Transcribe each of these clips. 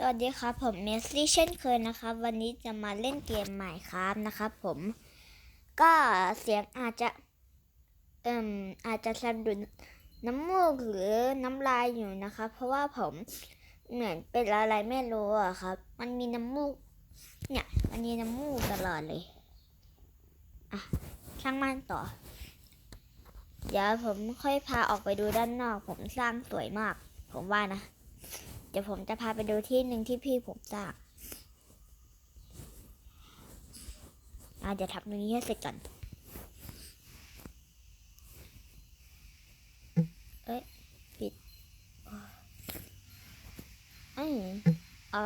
สวัสดีครับ ผมเมสซี่เช่นเคยนะครับ วันนี้จะมาเล่นเกมใหม่ครับนะครับผมก็เสียงอาจจะเอ่มอาจจะสะดุดน้ำมูกหรือน้ำลายอยู่นะครับเพราะว่าผมเหมือนเป็นอะไรไม่รู้อะครับ มันมีน้ำมูก เนี่ยมันมีน้ำมูกตลอดเลยอะช่างมันต่อ เดี๋ยวผมค่อยพาออกไปดูด้านนอก ผมสร้างสวยมาก ผมว่านะ เดี๋ยวผมจะพาไปดูที่หนึ่งที่พี่ผมสร้างอะเดี๋ยวทำตรงนี้ให้เสร็จก่อน เอ้ยผิดอืมเอา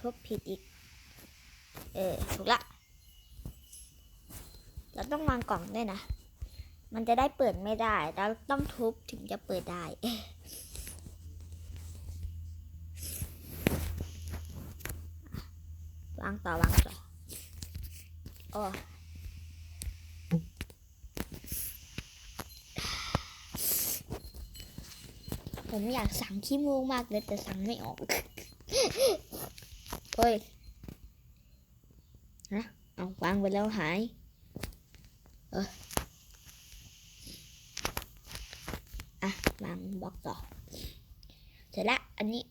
ทุบผิดอีก เออ ถูกละ เราต้องวางกล่องด้วยนะ มันจะได้เปิดไม่ได้ เราต้องทุบถึงจะเปิดได้ วางต่อวางต่อโอ้ผมอยากสั่งขี้มูกมากเลยแต่สั่งไม่ออกเฮ้ยฮะเอาวางไปแล้วหาย เอออะวางบล็อกต่อ เสร็จละ อันนี้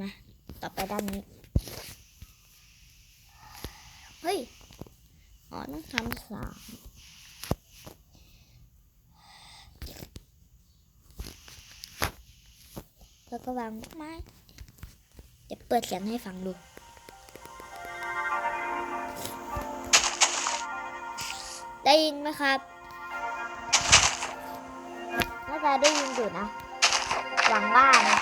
มา ต่อไปด้านนี้ เฮ้ย อ๋อ ต้องทำสามแล้วก็วางไม้เดี๋ยวเปิดเสียงให้ฟังดูได้ยินไหมครับ น่าจะได้ยินอยู่นะ หวังว่านะ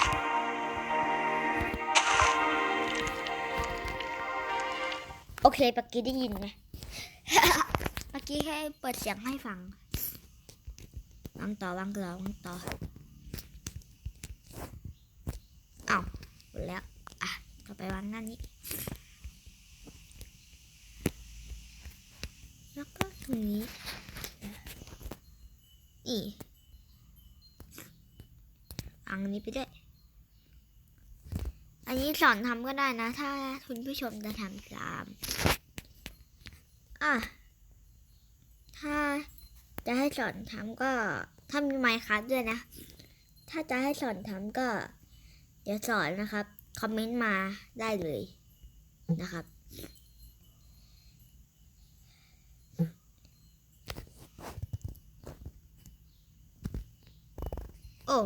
เคเมื่อกี้ได้ยินไหมเมื่อกี้แค่เปิดเสียงให้ฟังวางต่อวางต่อวางต่ออ้าวหมดแล้วอะต่อไปวางหน้านี้ แล้วก็ตรงนี้อีวางอันนี้ไปด้วยอั นี้สอนทำก็ได้นะ ถ้าคุณผู้ชมจะทำตาม อะ ถ้าจะให้สอนทำก็ถ้ามีไมค์ครับด้วยนะ ถ้าจะให้สอนทำก็ เดี๋ยวสอนนะครับ คอมเมนต์มาได้เลยนะครับโอ้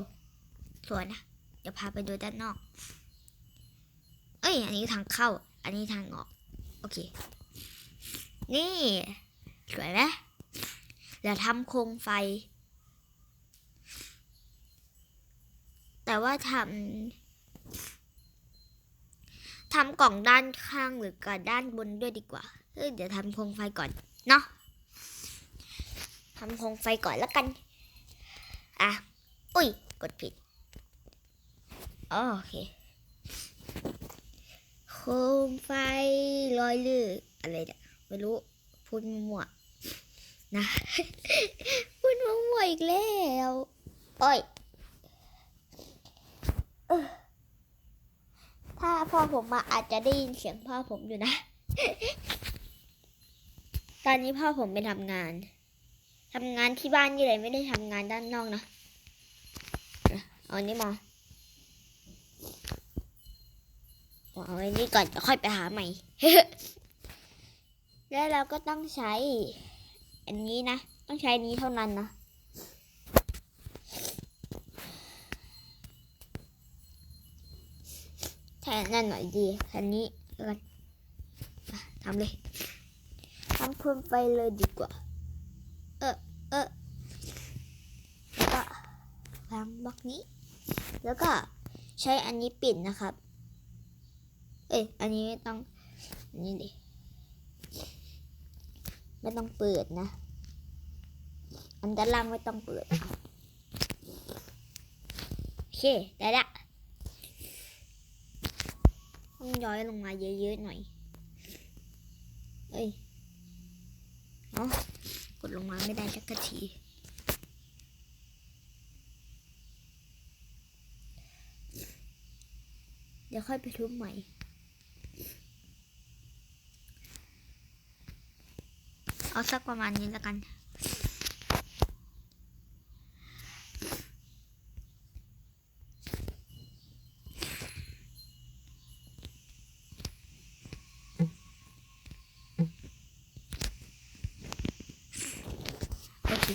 สวยนะ เดี๋ยวพาไปดูด้านนอก อันนี้ทางเข้า อันนี้ทางออก โอเค นี่ สวยไหมเดี๋ยวทำโคมไฟ แต่ว่าทำทำกล่องด้านข้างหรือกับด้านบนด้วยดีกว่า เดี๋ยวทำโคมไฟก่อน เนาะทำโคมไฟก่อนแล้วกัน อะ อุ้ย กดผิด โอเค มไฟลอยลื่นอะไรเนี่ยไม่รู้พูดมั่วนะพูดมั่วอีกแล้วโอ้ยถ้าพ่อผมมาอาจจะได้ยินเสียงพ่อผมอยู่นะ ตอนนี้พ่อผมไปทำงานทำงานที่บ้านนี่เลยไม่ได้ทำงานด้านนอกนะอะเอาอันนี้มา เอาไว้นี่ก่อนจะค่อยไปหาใหม่ แล้วเราก็ต้องใช้ อันนี้นะ ต้องใช้นี้เท่านั้นนะแทนนั่นหน่อยดีอันนี้แล้วกันทำเลยทำโคมไฟเลยดีกว่า เออเออแล้วก็วางบล็อกนี้ แล้วก็ใช้อันนี้ปิดนะครับ อ้ย อันนี้ไม่ต้องอนนี้ดิ ไม่ต้องเปิดนะ อันด้านล่างไม่ต้องเปิด โอเค ได้ละ ต้องย้อยลงมาเยอะๆหน่อย เอ้ย เอากดลงมาไม่ได้สักทีเดี๋ยวค่อยไปทุบใหม่ เอาสักประมาณนี้แล้วกัน โอเค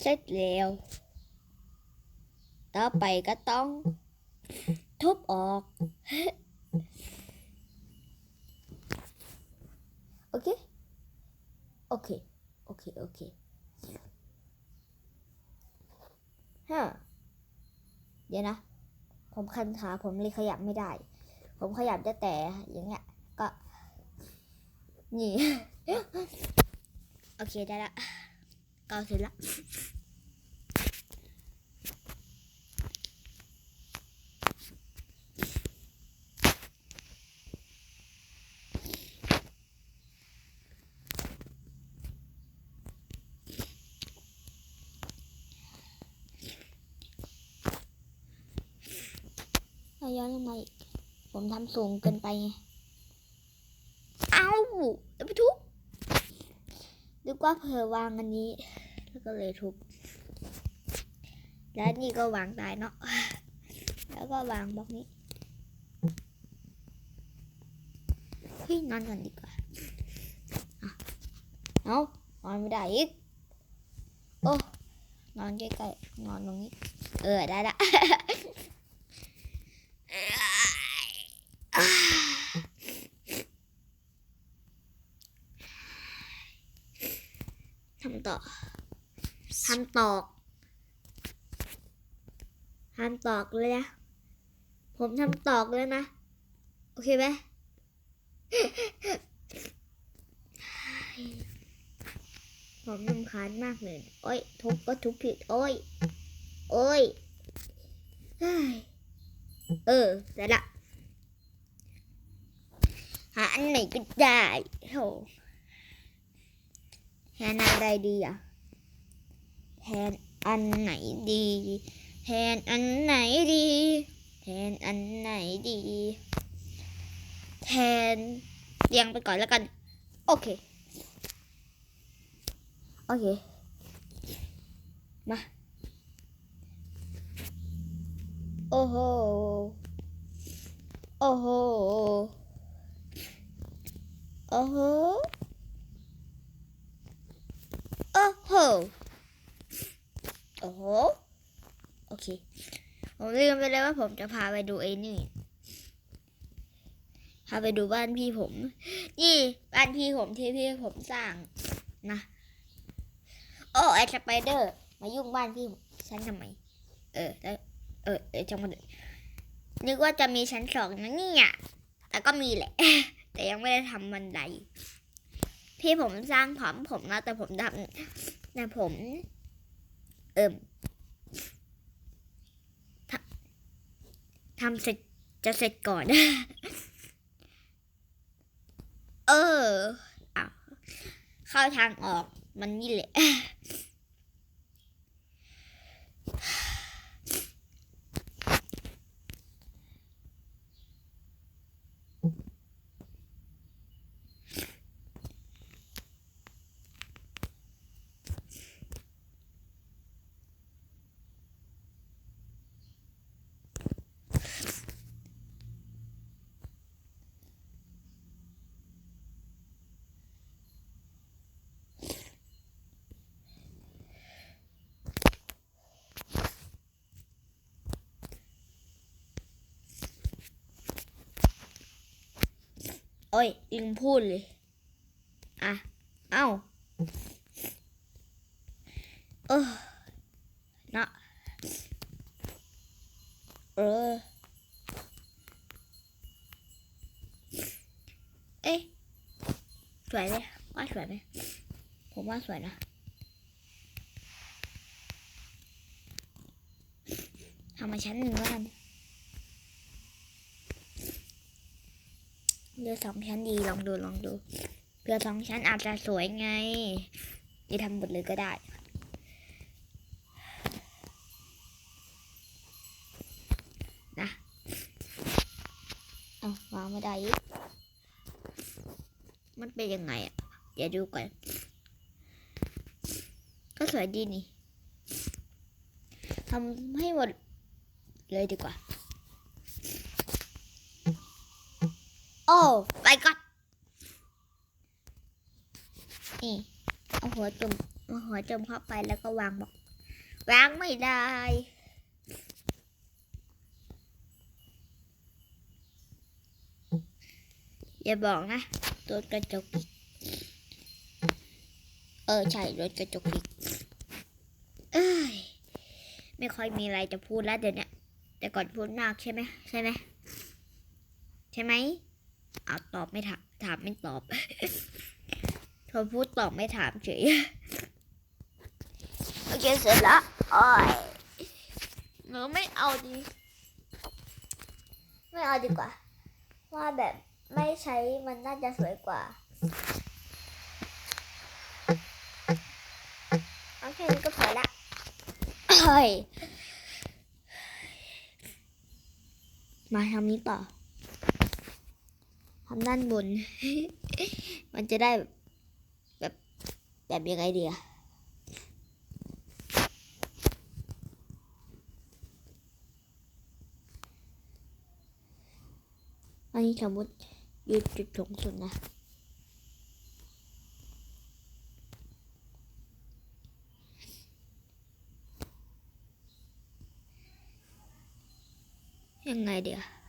เสร็จแล้ว ต่อไปก็ต้อง ทุบออก โอเคโอเคโอเคโอเคฮะเดี๋ยวนะ ผมคันขาผมเลยขยับไม่ได้ ผมขยับได้แต่อย่างเงี้ย ก็ นี่ โอเคได้ละก็เสร็จละ เอาย้อนลงมาอีก ผมทำสูงเกินไป เอาแล้วไปทุบนึกว่าเผลอวางอันนี้ แล้วก็เลยทุบ แล้วนี่ก็วางตายเนาะ แล้วก็วางบล็อกนี้ เฮ้ยนอนก่อนดีกว่าอะเอานอนไม่ได้อีก โอ้นอนใกล้ๆนอนตรงนี้ เออ ได้ละ ทำต่อทำตอกทำตอกเลยนะ ผมทำตอกเลยนะ โอเคไหมผมรำคาญมากเลย โอ้ย ทุบก็ทุบผิด โอ้ย โอ้ยเฮ้ยเออ เสร็จละ หาอันไหนก็ได้โหแทนอันใดดีอะแทนอันไหนดีแทนอันไหนดีแทนอันไหนดีแทนเรียงไปก่อนแล้วกัน โอเค โอเค มา โอ้โห โอ้โห โอ้โหโอ้โหโอ้โหโอเค ผมลืมไปเลยว่าผมจะพาไปดูไอ้นี่ พาไปดูบ้านพี่ผม นี่บ้านพี่ผมที่พี่ผมสร้างนะ โอ้ไอสไปเดอร์ มายุ่งบ้านพี่ฉันทำไม เออแล้วเออเออจังหวะนึกว่าจะมีชั้นสองนะเนี่ยแต่ก็มีแหละ แต่ยังไม่ได้ทำบันไดพี่ผมสร้างพร้อมผมนะแต่ผมทำแต่ผม เอิมทำทำเสร็จจะเสร็จก่อน เออเอาเข้าทางออกมันนี่แหละ โอ้ยลืมพูดเลย อะ เอ้า เออนะเออ เอ๊ะสวยไหมว่าสวยไหมผมว่าสวยนะทำมาชั้นหนึ่งแล้วกัน เรือสองชั้นดีลองดูลองดูเรือสองชั้นอาจจะสวยไงนี่ทำหมดเลยก็ได้นะเอาวางไม่ได้อีกมันเป็นยังไงอะเดี๋ยวดูก่อนก็สวยดีนี่ทำให้หมดเลยดีกว่า อ้ไปก่อนนี่เอาหัวจุ่มเอาหัวจุ่มเข้าไปแล้วก็วางบอกวางไม่ได้อย่าบอกนะรถกระจกอีกเออใช่รถกระจกอีกเอ้ยไม่ค่อยมีอะไรจะพูดแล้วเดี๋ยวนี้แต่ก่อนพูดมากใช่ไหมใช่ไหมใช่ไหม เอาตอบไม่ถามถามไม่ตอบพอพูดตอบไม่ถามเฉยโอเคเสร็จแล้วโอ้ยหนูไม่เอาดีไม่เอาดีกว่า ว่าแบบไม่ใช้มันน่าจะสวยกว่าโอเคนี้ก็พอละเฮ้ยมาทำนี้ต่อ ทำด้านบน มันจะได้แบบแบบยังไงดีอะอันนี้สมมติยืนจุดสูงสุดนะยังไงเดี๋ยว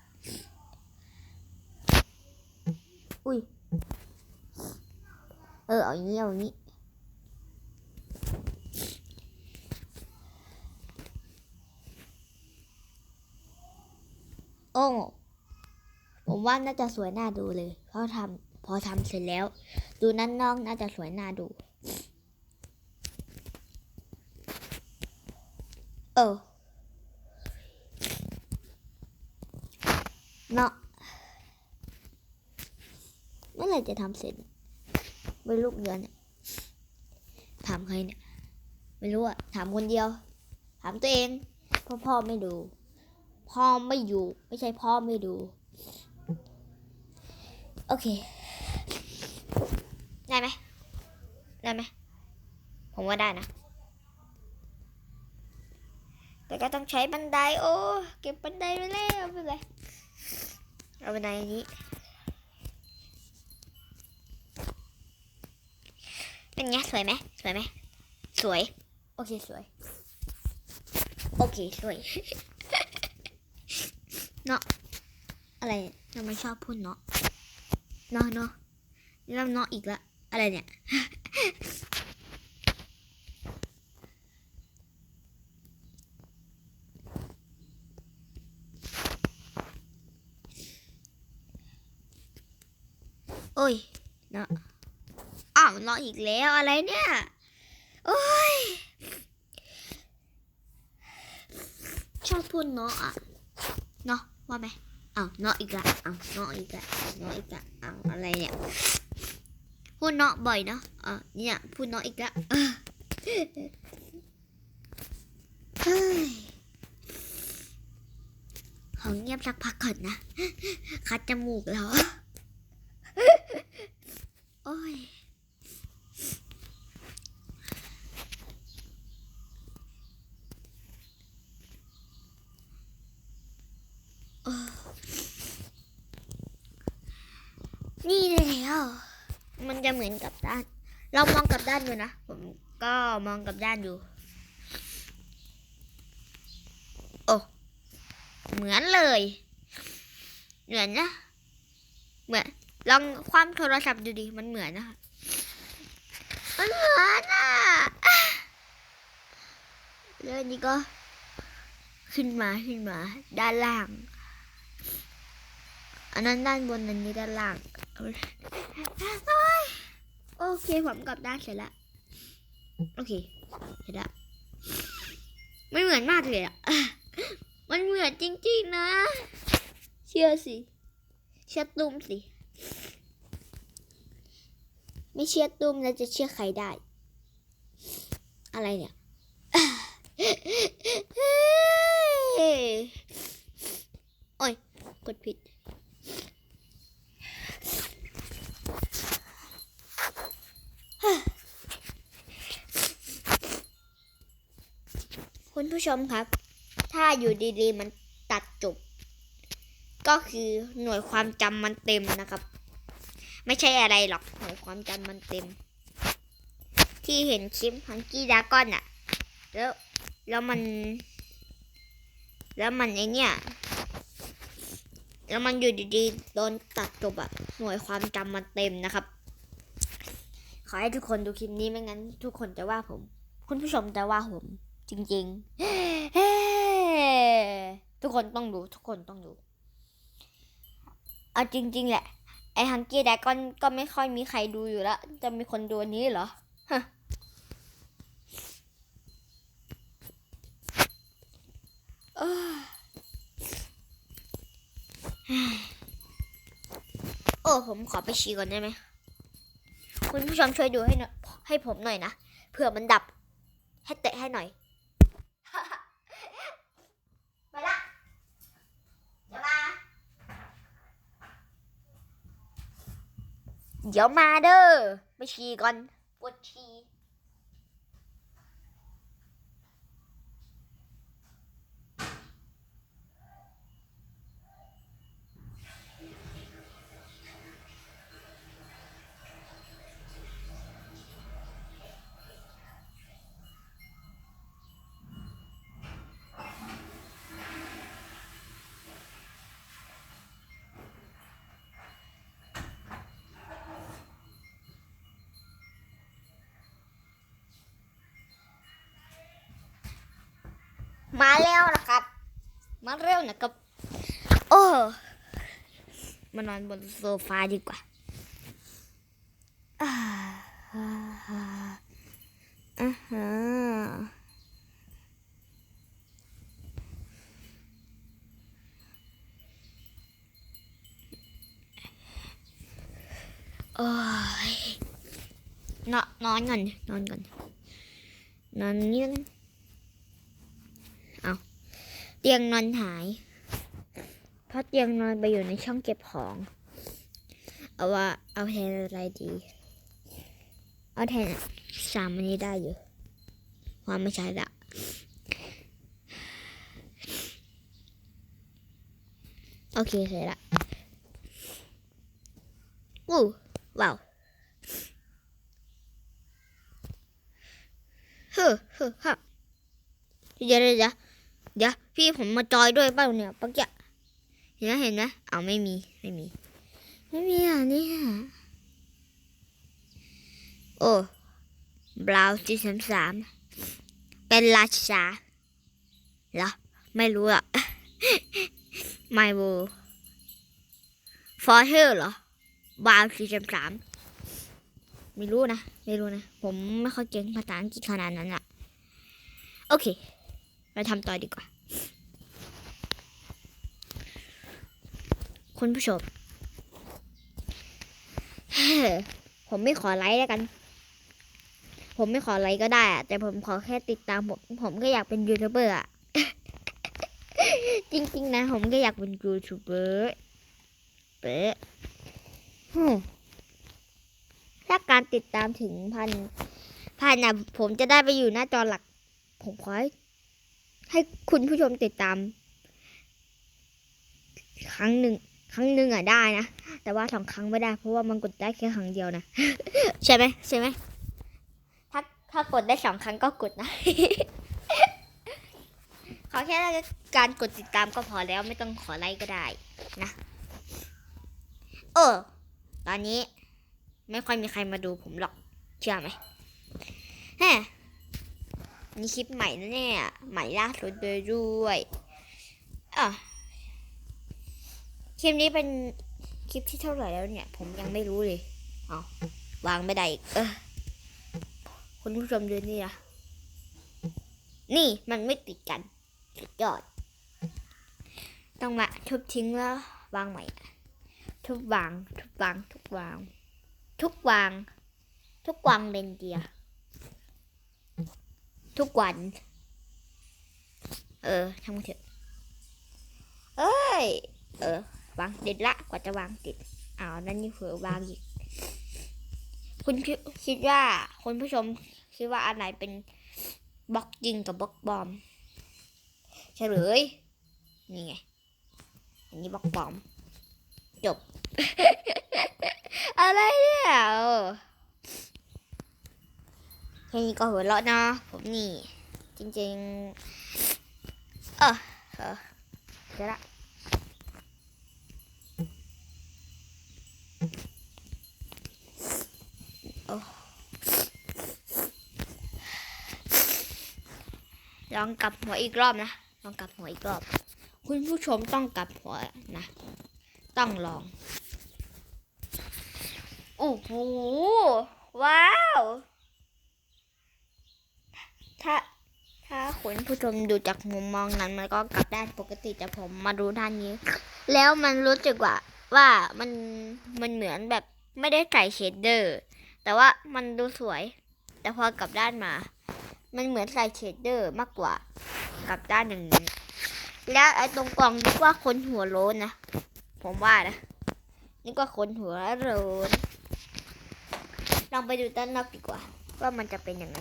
อุ้ย เออ เอาอย่างนี้ เอาอย่างนี้ โอ้ผมว่าน่าจะสวยน่าดูเลย เพราะทำพอทำเสร็จแล้ว ดูนั่นน้อกน่าจะสวยน่าดู เออเนาะ มื่อไหร่จะทำเสร็จไม่ลูกเดือนเนี่ยถามใครเนี่ย ไม่รู้อะถามคนเดียว ถามตัวเองเพราะพ่อไม่ดู พ่อไม่อยู่ ไม่ใช่พ่อไม่ดู โอเค ได้ไหมได้ไหมผมว่าได้นะ แต่ก็ต้องใช้บันไดโอ้ เก็บบันไดไว้แล้วไม่เป็นไรเอาบันไดอัน เป็นไงสวยไหมสวยไหมสวย โอเคสวย โอเคสวย เนาะอะไรเนี่ยทำไมชอบพูดเนาะเนาะเนาะนี่เราเนาะอีกละอะไรเนี่ยโอ้ยเนาะ อ้าวเนาะอีกแล้วอะไรเนี่ย โอ้ย ชอบพูดเนาะอะ เนาะว่าไหมอ้าวเนาะอีกละอ้าวเนาะอีกละเนาะอีกละอ้าวอะไรเนี่ย พูดเนาะบ่อยเนาะอะเนี่ยพูดเนาะอีกละเออเฮ้ยขอเงียบสักพักก่อนนะ คัดจมูกแล้ว โอ้ย นี่แล้วมันจะเหมือนกับด้าน เรามองกับด้านอยู่นะ ผมก็มองกับด้านอยู่ โอ้ เหมือนเลย เหมือนนะ เหมือน ลองความโทรศัพท์ดูดิ มันเหมือนนะคะมันเหมือนอะแล้วอันนี้ก็ขึ้นมาขึ้นมา ด้านล่าง อันนั้นด้านบนอันนี้ด้านล่าง โอเคผมกลับด้านเสร็จแล้วโอเคเสร็จแล้วไม่เหมือนมากเลยอะมันเหมือนจริงๆนะ เชื่อสิเชื่อตุ้มสิไม่เชื่อตุ้มแล้วจะเชื่อใครได้ อะไรเนี่ยโอ้ยกดผิด คุณผู้ชมครับ ถ้าอยู่ดีๆ มันตัดจบ ก็คือหน่วยความจำมันเต็มนะครับ ไม่ใช่อะไรหรอกหน่วยความจำมันเต็ม ที่เห็นคลิปฮังกี้ดากอนอะแล้วแล้วมัน แล้วมันไอเนี่ยแล้วมันอยู่ดีๆโดนตัดจบอะหน่วยความจำมันเต็มนะครับ ขอให้ทุกคนดูคลิปนี้ไม่งั้น ทุกคนจะว่าผม คุณผู้ชมจะว่าผม จริงๆ ทุกคนต้องดูทุกคนต้องดูเอาจริง ๆ แหละ ไอฮังกี้แดกอนก็ไม่ค่อยมีใครดูอยู่แล้ว จะมีคนดูนี้เหรอฮะเออโอ้ผมขอไปฉี่ก่อนได้ไหม คุณผู้ชมช่วยดูให้หน่อยให้ผมหน่อยนะเผื่อมันดับ ให้เตะให้หน่อย ไปละเดี๋ยวมา เดี๋ยวมาเด้อไปฉี่ก่อนปวดฉี่ มาแล้วนะครับ มาเร็วนะครับ โอ้มานอนบนโซฟาดีกว่าอ่าอ่าอ่าอ่าฮะโอ้ยนอนนอนก่อนนอนก่อนนอนนี่กัน เตียงนอนหาย เพราะเตียงนอนไปอยู่ในช่องเก็บของ เอาว่าเอาแทนอะไรดี เอาแทนสามอันนี้ได้อยู่ว่าไม่ใช่ละโอเคเสร็จละอู้ว้าวเฮ้อเฮ้อฮะเดี๋ยวเดี๋ยว เดี๋ยวพี่ผมมาจอยด้วยเปล่าเนี่ยปักยะเห็นไหมเห็นไหมเอาไม่มีไม่มี ไม่มีอะเนี่ยโอ้บราวจีสามสามเป็นราชาเหรอไม่รู้อะไม่บูฟอร์เทอร์เหรอบราวจีสามสามไม่รู้นะ ไม่รู้นะ ผมไม่ค่อยเก่งภาษาอังกฤษขนาดนั้นอะโอเค เราทำต่อดีกว่า คุณผู้ชม ผมไม่ขอไลค์แล้วกัน ผมไม่ขอไลค์ก็ได้อะแต่ผมขอแค่ติดตามผมผมก็อยากเป็นยูทูบเบอร์อะจริง ๆ นะ ผมก็อยากเป็นยูทูบเบอร์เป๊ะถ้าการติดตามถึงพันพันนะผมจะได้ไปอยู่หน้าจอหลัก ผมขอให้ ให้คุณผู้ชมติดตาม ครั้งหนึ่งครั้งหนึ่งอะได้นะ แต่ว่าสองครั้งไม่ได้ เพราะว่ามันกดได้แค่ครั้งเดียวนะ ใช่ไหมใช่ไหมถ้าถ้ากดได้สองครั้งก็กดนะขอแค่การกดติดตามก็พอแล้วไม่ต้องขอไลค์ก็ได้นะเออตอนนี้ ไม่ค่อยมีใครมาดูผมหรอก เชื่อไหมแฮ นี่คลิปใหม่นะเนี่ยใหม่ล่าสุดเลยด้วยอะคลิปนี้เป็นคลิปที่เท่าไหร่แล้วเนี่ย ผมยังไม่รู้เลยเอาวางไม่ได้อีกเออคุณผู้ชมดูนี่นะนี่มันไม่ติดกันสุดยอด ต้องมาทุบทิ้งแล้ววางใหม่ ทุบวาง ทุบวาง ทุกวาง ทุกวาง ทุกวางเลนเดีย ทุกวัน เออทำกันเถอะ เอ้ย เออ วางติดละ กว่าจะวางติด อ้าว นั่นนี่เผือวางอีก คุณคิดว่าคุณผู้ชมคิดว่าอันไหนเป็นบล็อกจริงกับบล็อกปลอมเฉลย นี่ไง อันนี้บล็อกปลอม จบ อะไรเนี่ยเออ ค่นี้ก็หัวเราะนะผมนี่ จริง ๆ เออเออเดี๋ยวละลองกลับหัวอีกรอบนะ ลองกลับหัวอีกรอบ คุณผู้ชมต้องกลับหัวนะ ต้องลอง โอ้โห ว้าว ถ้าถ้าคุณผู้ชมดูจากมุมมองนั้นมันก็กลับด้านปกติแต่ผมมาดูด้านนี้ แล้วมันรู้สึกว่าว่ามันมันเหมือนแบบไม่ได้ใส่เชดเดอร์ แต่ว่ามันดูสวย แต่พอกลับด้านมา มันเหมือนใส่เชดเดอร์มากกว่ากลับด้านอย่างนี้แล้วไอ้ตรงกล่องนี่ว่าคนหัวโล้นนะผมว่านะนี่ก็คนหัวโล้นลองไปดูด้านนอกดีกว่า ว่ามันจะเป็นยังไง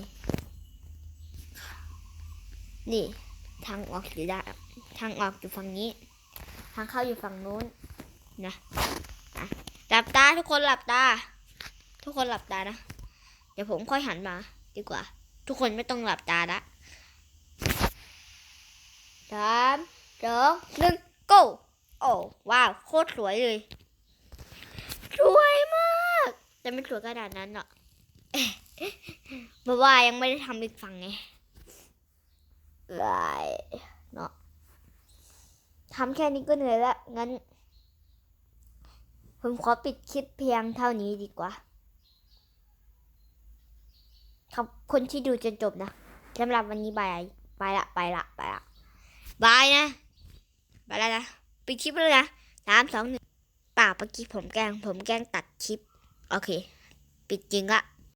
นี่ ทางออกอยู่ด้านทางออกอยู่ฝั่งนี้ ทางเข้าอยู่ฝั่งนู้นนะอะหลับตาทุกคนหลับตา ทุกคนหลับตานะ เดี๋ยวผมค่อยหันมา ดีกว่า ทุกคนไม่ต้องหลับตาละสามสองหนึ่ง go โอ้ว้าว โคตรสวยเลย สวยมาก แต่ไม่สวยขนาดนั้นหรอกเพราะว่ายังไม่ได้ทำอีกฝั่งไง เนาะทำแค่นี้ก็เหนื่อยแล้ว งั้น ผมขอปิดคลิปเพียงเท่านี้ดีกว่า ขอบคุณที่ดูจนจบนะสำหรับวันนี้บาย ไปละ ไปละ ไปละ บายนะ ไปแล้วนะ ปิดคลิปเลยนะสามสองหนึ่งป่าเมื่อกี้ผมแกล้ง ผมแกล้งตัดคลิป โอเค ปิดจริงละ